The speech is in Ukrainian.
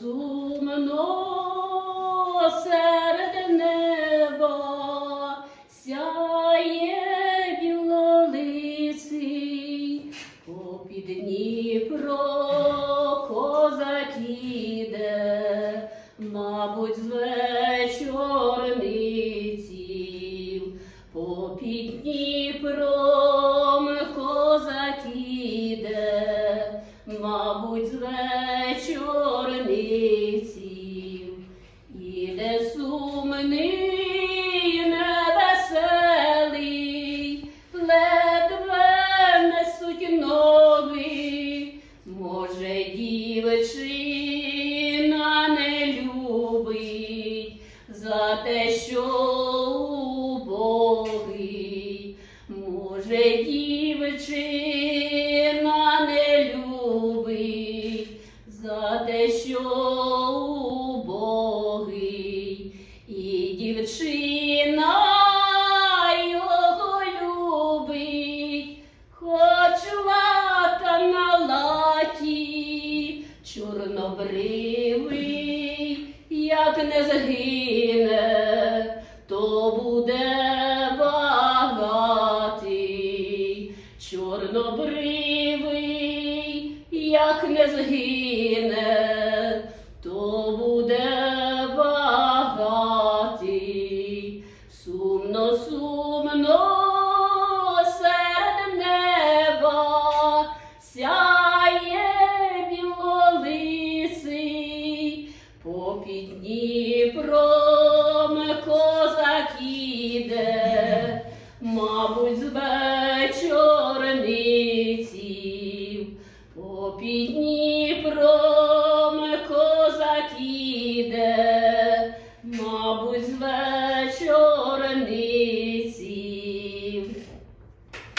сумно серед неба сяє білолиций, попід Дніпро козак іде, мабуть, з вечорниців, попід Дніпром вечорниців, іде сумний, невеселий, ледве несуть ноги, може, дівчина не любить за те, що убогий, може, дівчина чорнобривий, як не згине, то буде багатий, чорнобривий, як не згине, то буде багатий, сумно, сумно козак іде, мабуть, з вечорниців, підні Дніпром козак іде, мабуть, з вечорниць.